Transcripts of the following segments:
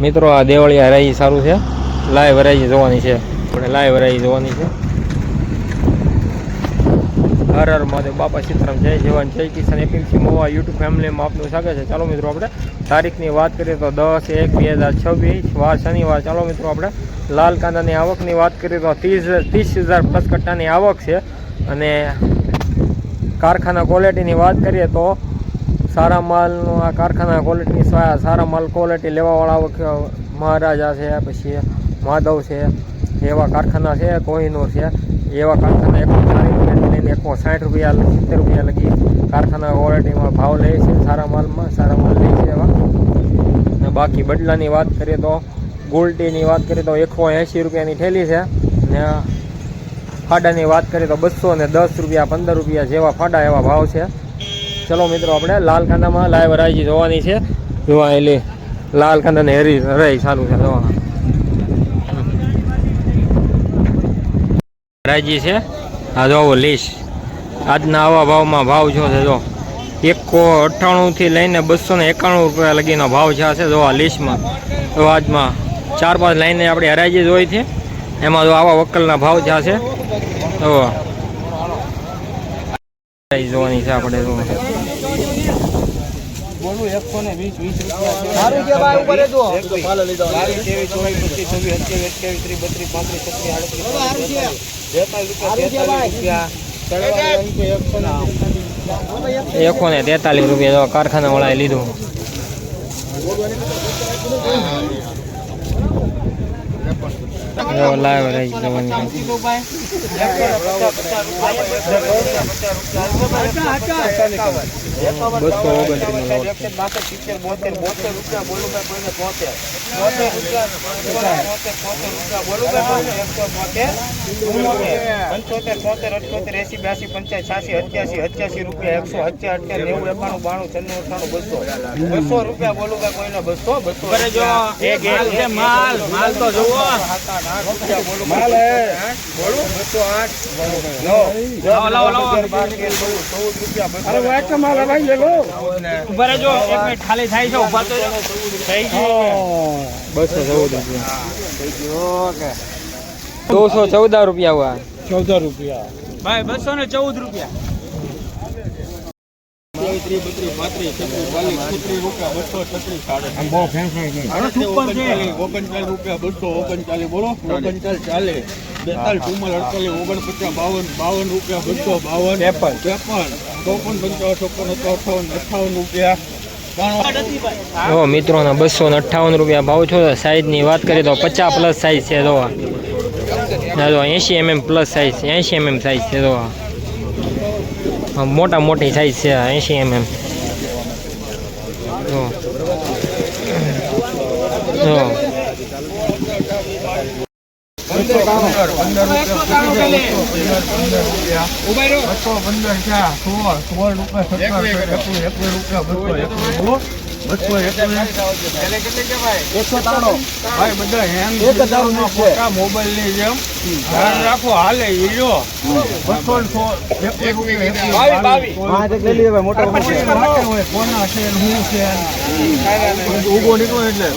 મિત્રો, આ દેવળિયા હરાઈ સારું છે. લાઈવ હરાઈ જોવાની છે. આપણે લાઈવ હરાઈ જોવાની છે. હર હર મહાદેવ. બાપા સીતરામ, જય જવાન, જય કિસાન. એપીએમસી મોવા યુટ્યુબ ફેમિલીમાં આપનું સ્વાગત છે. ચાલો મિત્રો, આપણે તારીખની વાત કરીએ તો દસ એક બે હજાર છવ્વીસ, વાર શનિવાર. ચાલો મિત્રો, આપણે લાલ કાંદાની આવકની વાત કરીએ તો ત્રીસ ત્રીસ હજાર પ્લસ કટ્ટાની આવક છે. અને કારખાના ક્વોલિટીની વાત કરીએ તો સારા માલનું આ કારખાના ક્વોલિટીની સારા માલ ક્વોલિટી લેવાવાળા મહારાજા છે, પછી માધવ છે, એવા કારખાના છે, કોહિનૂર છે. એવા કારખાના એકસો ચાલીસ રૂપિયા લઈને એકસો સાઠ રૂપિયા સિત્તેર રૂપિયા લગી કારખાના ક્વોલિટીમાં ભાવ લે છે, સારા માલમાં, સારા માલ લે છે એવા. બાકી બદલાની વાત કરીએ તો, ગોલ્ટીની વાત કરીએ તો એકસો એંશી રૂપિયાની થેલી છે. ને ફાડાની વાત કરીએ તો બસો ને દસ રૂપિયા, પંદર રૂપિયા જેવા ફાડા એવા ભાવ છે. ચલો મિત્રો, આપણે લાલ કાંદામાં લાઈવ હરાજી જોવાની છે. જોવા એટલે લાલ કાંદાને હરી હરાઈ સારું છે જોવા હરાજી છે. આ જોવો લીશ આજના આવા ભાવમાં ભાવ જો છે, જો. એકો અઠ્ઠાણુંથી લઈને બસો ને એકાણું રૂપિયા લગીનો ભાવ છે છે, જો આ લીશમાં તો આજમાં ચાર પાંચ લાઈને આપણે હરાજી જોઈ છે. એમાં જો આવા વકલના ભાવ આ છે. તો જોવાની છે આપણે, જો. બોલું એકસો ને વીસ વીસ એકસો ને એકો ને તેતાલીસ રૂપિયા કારખાના વાળાએ લીધું. જો લાઈવ રહી જવાની. બસો બોતેર બોતેર રૂપિયા બોલું ભાઈ તોતેર તોતેર રૂપિયા બોલું ભાઈ એસી બ્યાસી પંચાયત છ્યાસી અઠ્યાસી અઠ્યાસી રૂપિયા એકસો અઠ્યા અઠ્યા નેવું એકાણું બાણું છન્નું અઠાણું બસો બસો રૂપિયા બોલું ભાઈ કોઈને બસો બસો માલ માલ તો જુઓ. માલ બસો આઠ લાવો લાવો અરે માલ. ઊભા રહેજો એક મિનિટ ખાલી થાય છે ઊભા તો થઈ ગયું. બસો ચૌદ રૂપિયા. દોસો ચૌદ રૂપિયા ચૌદ રૂપિયા. ભાઈ બસો ને ચૌદ રૂપિયા. નહીં. ઓગણચાલીસ રૂપિયા બસો ઓગણચાલીસ બોલો? ઓગણચાલીસ ચાલીસ. બેતાલીસ ચુમ્માલ અડતાલીસ ઓગણપચાસ બાવન બાવન રૂપિયા બસો બાવન. ત્રેપન. ત્રેપન. ચોપન પંચાવન ચોપન અઠાવન અઠાવન રૂપિયા. જો મિત્રોના બસો ને અઠ્ઠાવન રૂપિયા ભાવ છો. સાઈઝની વાત કરીએ તો પચાસ પ્લસ સાઈઝ છે જોવા. જો એંશી એમએમ પ્લસ સાઈઝ છે. એંશી એમએમ સાઈઝ છે જોવા. મોટા મોટી સાઈઝ છે, એંશી એમએમ જો. જો. બસો સોળ સોળ રૂપિયા, સત્તર એકવીસ રૂપિયા, બસો એકવીસ બસો એકસો ત્રાણું. ભાઈ બધા હેંગ એક હજારનું છે. મોટા મોબાઈલની જેમ. ધ્યાન રાખો હાલે બસો રૂપિયા કોના છે હું છે. નીકળો એટલે.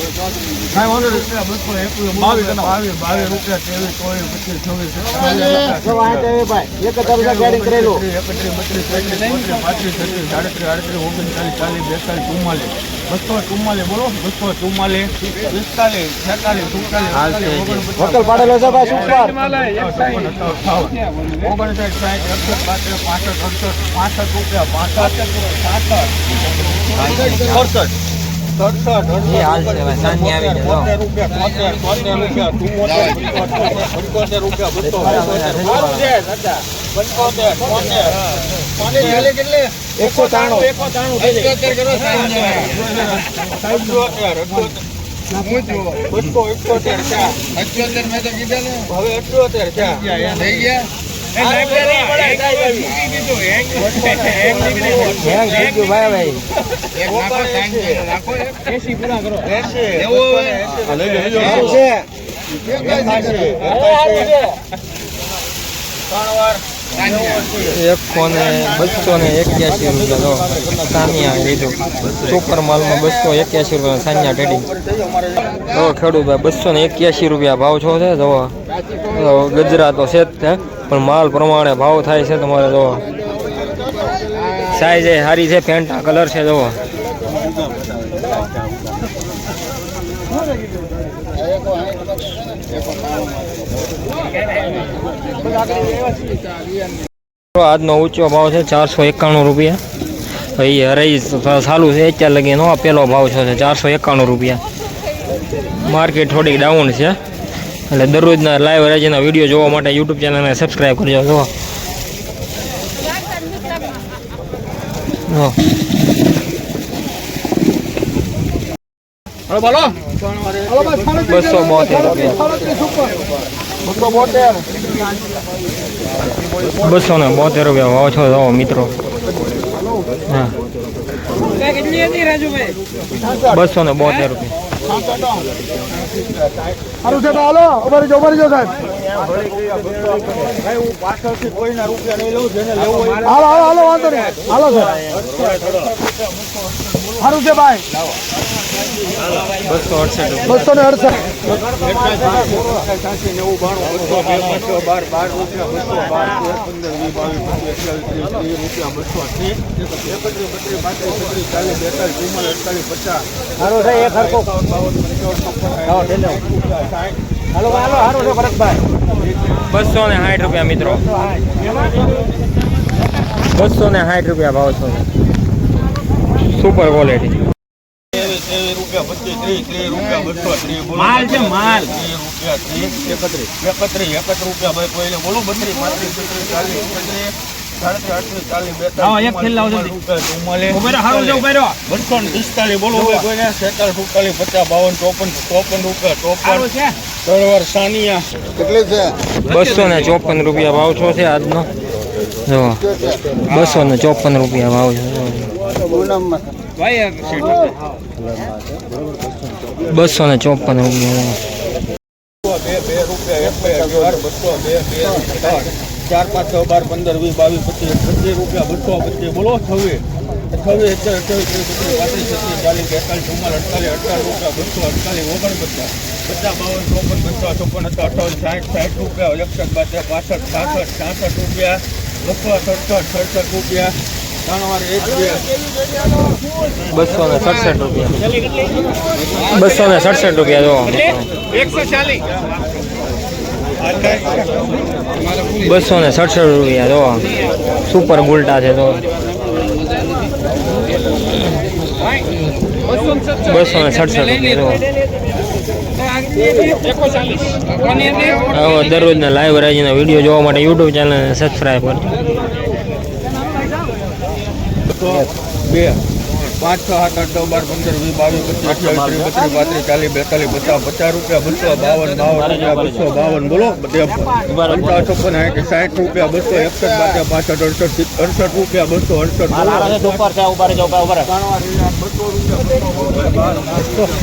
કાંઈ વાંધો બસો એકવીસ, બાવીસ બાવીસ બાવીસ ત્રેવીસ ચોવીસ પચીસ છવ્વીસ. એક હજાર રૂપિયા ગાડી કરેલું. એકત્રીસ, બત્રીસ, પાંત્રીસ, છત્રીસ, સાડત્રીસ, આડત્રીસ, ઓગણચાલીસ, ચાલીસ, બેતાલીસ, ચુમ્માલીસ. બસો ચુમ્માલીસ બોલો? બસો ચુમ્માલીસ પિસ્તાલીસ છેતાલીસ સુડતાલીસ વકલ પાડેલો છે ભાઈ સુપર ઓગણસાઠ સાઠ અડસઠ બાસઠ પાસઠ અડસઠ. પાસઠ રૂપિયા પાસઠ સાસઠ ચુમ્મોતેર પંચોતેર રૂપિયા બસો પંચોતેર તોતેર એકસો ત્રાણું. અઠ્યોતેર કરો સાહેબ અઠ્યોતેર બસો અઠ્યોતેર અઠ્યોતેર મેં તો કીધા ને. હવે અઠ્યોતેર છે. થઈ ગયા હેંગ થઈ ગયું. ભાઈ ભાઈ એક નાખો સાંજે નાખો એસી પૂરા કરો. એસી. સારું છે. ત્રણ વાર. એકસો ને બસો ને એક્યાસી રૂપિયા જો સાનિયા લીધો. સુપર માલમાં બસો એક્યાસી રૂપિયા સાનિયા ટ્રેડિંગ જો ખેડૂત ભાઈ બસો ને એક્યાસી રૂપિયા ભાવ છો છે? જો જો ગજરા તો છે જ તે પણ માલ પ્રમાણે ભાવ થાય છે તમારે જો સાઈઝ સારી છે, પેન્ટા કલર છે જો આજનો ઊંચો ભાવ છે ચારસો એકાણું રૂપિયા. એ હરાઈ ચાલુ છે અત્યાર લગી નો પેલો ભાવ છે ચારસો એકાણું રૂપિયા. માર્કેટ થોડીક ડાઉન છે. એટલે દરરોજના લાઈવ રાજ્યના વીડિયો જોવા માટે યુટ્યુબ ચેનલને સબસ્ક્રાઈબ કરજો જો બસો બોતેર રૂપિયા. બસો ને બોતેર રૂપિયા ભાવ છો જાઓ મિત્રો. હા. બસો ને બોતેર રૂપિયા. સારું છે હાલો, ઊભા રહેજો ઊભા રહેજો હાલો હાલો હાલો, વાંધો નહીં. હાલો, સાહેબ. સારું છે ભાઈ. બસો અડસઠ. બસો ને અડસઠ બસો ને સાઠ રૂપિયા, મિત્રો. બસો ને સાઠ રૂપિયા ભાવ છો સુપર ક્વોલિટી ત્રેવીસ ત્રેવીસ રૂપિયા પચીસ ત્રીસ ત્રીસ રૂપિયા બસો ત્રીસ ક્વોલિટી માલ છે, માલ. બસો ને ચોપન ચોપન રૂપિયા ચોપન સારું છે. સાનિયા કેટલી બસો ને ચોપન રૂપિયા ભાવ છો છે આજનો. જો બસો ને ચોપન રૂપિયા ભાવ છે. બસો ને ચોપન બે બે રૂપિયા એક અગિયાર બસો બે બે ચાર પાંચ છ બાર પંદર વીસ બાવીસ પચીસ પચીસ રૂપિયા બસો પચીસ બોલો છવ્વીસ. છવ્વીસ અત્યારે અઠ્યાવીસ ત્રીસ પાંત્રીસ છત્રીસ ચાલીસ એકતાલીસ ચુમ્માલ અડતાલીસ અડતાલીસ રૂપિયા બસો અડતાલીસ ઓગણપચાસ. પચાસ બાવન ચોપન પચાસ ચોપન અઠાવન સાઠ સાઠ રૂપિયા એકસઠ બાદ પાસઠ સાસઠ છાસઠ રૂપિયા બસો સડસઠ સડસઠ રૂપિયા બસો ને સડસઠ રૂપિયા. બસો ને સડસઠ રૂપિયા જો બસો ને સડસઠ રૂપિયા જો સુપર ગુલટા છે તો. બસો ને સડસઠ રૂપિયા જો દરરોજના લાઈવ રાજીના વીડિયો જોવા માટે યુટ્યુબ ચેનલને સબસ્ક્રાઈબ કરજો. બે પાંચ છ સાત આઠ નવ બાર પંદર વીસ બાવીસ પચીસ અઠ્યાવીસ ત્રીસ બત્રીસ પાંત્રીસ ચાલીસ બેતાલીસ પચાસ પચાસ રૂપિયા બસો બાવન બાવન રૂપિયા બસો બાવન બોલો પંચાવન છપ્પન સાઠ સાઠ રૂપિયા બસો એકસઠ બાર પાસઠ અડસઠ અડસઠ રૂપિયા બસો અડસઠ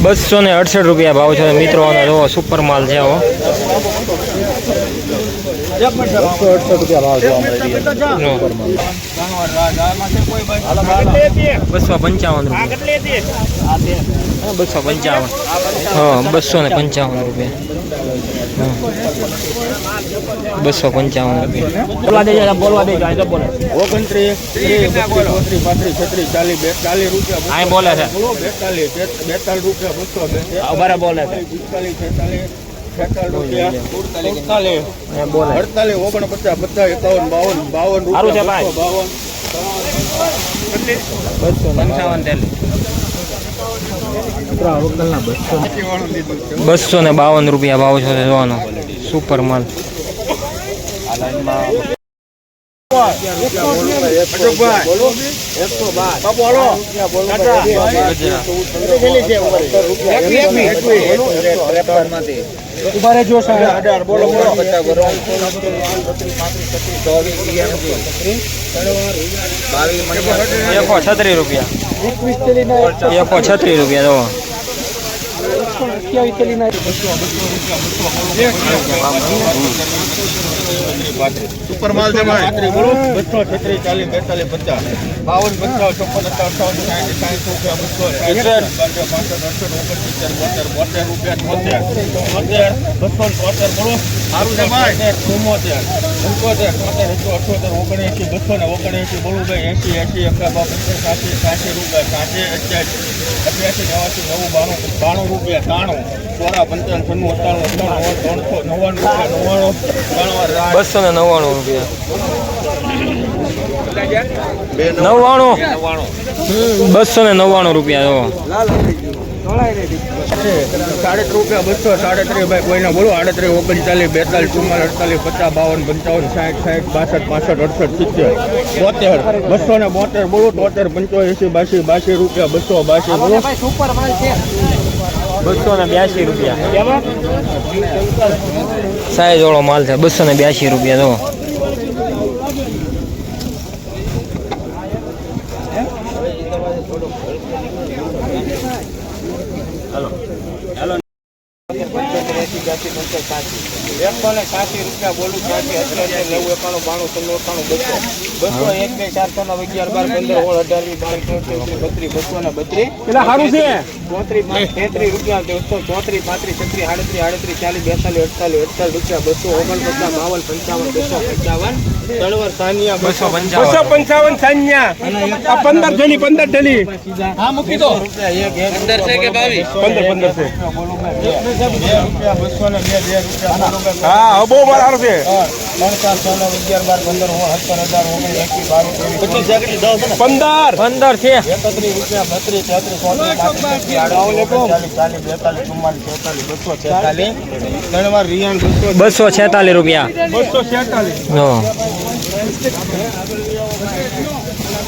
બસો ને અડસઠ રૂપિયા ભાવ છે મિત્રો આનો સુપર માલ છે બસો અડસઠ રૂપિયા ભાવ જોવા મળે છે જો. બસો પંચાવન રૂપિયા બસો પંચાવન હા બસો ને પંચાવન રૂપિયા બસો પંચાવન રૂપિયા બોલવા દેજો બોલવા દેજો બોલે ઓગણત્રીસ ત્રીસ બત્રીસ પાંત્રીસ છત્રીસ ચાલીસ બેતાલીસ રૂપિયા બોલે છે બેતાલીસ બેતાલીસ રૂપિયા બસો બોલે છે અડતાલીસ. ઓગણપચાસ પચાસ એકાવન બાવન બાવન રૂપિયા બસો બાવન. બસો ને બાવન. રૂપિયા ભાવ છે જોવાનો. સુપર માલ. ઊભા રહેજો સાહેબ બોલો બોલો એકસો છત્રીસ રૂપિયા એકસો છત્રીસ રૂપિયા જો ના સુપર માલ છે ભાઈ બસો છત્રીસ ચાલીસ બેતાલીસ પચાસ. બાવન પંચાવન ચોપન અઠાવન સાઠ સાઠ રૂપિયા બસો પાંસઠ અડસઠ ઓગણસિત્તેર બોતેર બોતેર રૂપિયા છોતેર છોતેર બસો છોતેર બોલો. સારું છે ભાઈ. ચુમ્મોતેર પંચોતેર છોતેર એકસો અઠોતેર ઓગણએંસી બસો ને ઓગણએંસી બોલુભાઈ એંસી એંસી એકાબા પંચાસ સાસી સાસી રૂપિયા સાસી અઠ્યાસી અઠ્યાસી નવાસી નવું બાણું બાણું રૂપિયા ત્રાણું ચોરા પંચાવન છન્નું અઠ્ઠાણું અઠ્ઠાણું ત્રણસો નવ્વાણું રૂપિયા નવ્વાણું ત્રણ બસો ને નવ્વાણું રૂપિયા. નવ્વાણું? બસો ને નવ્વાણું રૂપિયા સાડત્રીસ રૂપિયા બસો સાડત્રીસ ભાઈ કોઈને બોલો આડત્રીસ ઓગણચાલીસ બેતાલીસ ચુમ્માલીસ અડતાલીસ પચાસ બાવન પંચાવન સાઠ સાઠ બાસઠ પાસઠ અડસઠ સિત્તેર બોતેર બસો ને બોતેર બોલો તોતેર પંચોએસી બાસી બાસી રૂપિયા બસો બાસી બોલો બસો ને બ્યાસી રૂપિયા સાહેબ વાળો માલ છે બસો ને બ્યાસી રૂપિયા જો સાસી રૂપિયા બોલું સાસી અત્યારે નેવું એકાણું બાણું ત્રણ એકાણું બસો. બસો એક બે ચારસો ને અગિયાર બાર પંદર સોળ અઢાર વીસ બાવીસ ચોત્રીસ બત્રીસ બસો ને બત્રીસ. એટલે સારું છે. ચોત્રીસ તેત્રીસ રૂપિયા બસો ચોત્રીસ પાંત્રીસ છત્રીસ આડત્રીસ આડત્રીસ ચાલીસ બેતાલીસ અડતાલીસ અડતાલીસ રૂપિયા બસો ઓગણપચાસ બાવન પંચાવન બસો પંચાવન તળવર સાનિયા બસો બસો પંચાવન. સાન્યા. પંદર પંદર થેલી હા મૂકી દો. રૂપિયા એક એક પંદર છે કે બાવીસ? પંદર છે. બસો હા બહુ માલ સારું છે. પંદર. પંદર પંદર છે. બસો છેતાલીસ રૂપિયા. બસો છેતાલીસ.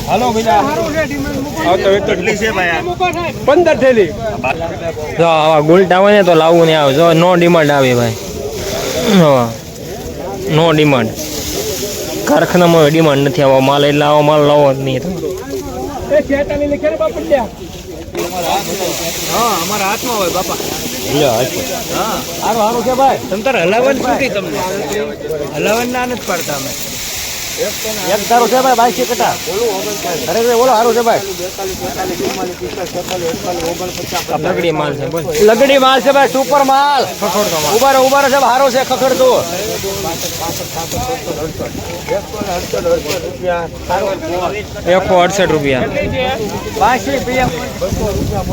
હાલો બીજા. પંદર થેલી. જો આવા ગુલટા હોય ને તો લાવવું નહીં આવે. જો નો ડિમાન્ડ આવે ભાઈ. નો ડિમાન્ડ કારખાનામાં ડિમાન્ડ નથી આવો માલ એટલે આવો માલ લાવો જ નહીં તો એ છેતાલીસ લખે ને બાપડિયા હા અમારા હાથમાં હોય બાપા. સારું સારું છે ભાઈ? તમ તાર હલાવન છૂટી હલાવન ના નથી પાડતા અમે. એક તારું છે ભાઈ બાઈસ કટા. અરે બોલો સારું છે ભાઈ. લગડી માલ છે બોલ. લગડી માલ છે ભાઈ સુપર માલ. ઊભા રહો ઊભા રહો છે સારો છે ખખડતો. એકસો અડસઠ રૂપિયા.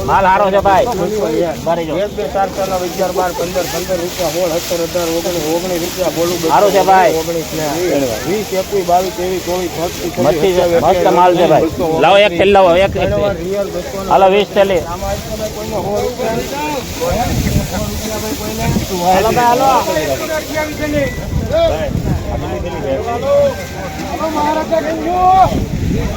માલ સારો છે ભાઈ. સારું છે ભાઈ. ઓગણીસ વીસ એકવીસ બાવીસ ત્રેવીસ ચોવીસ મસ્તી માલ છે ભાઈ. લાવો એક થેલી લાવો એક ત્રણ વાર રિયલ બસો ને હાલો વીસ થેલી. આમાં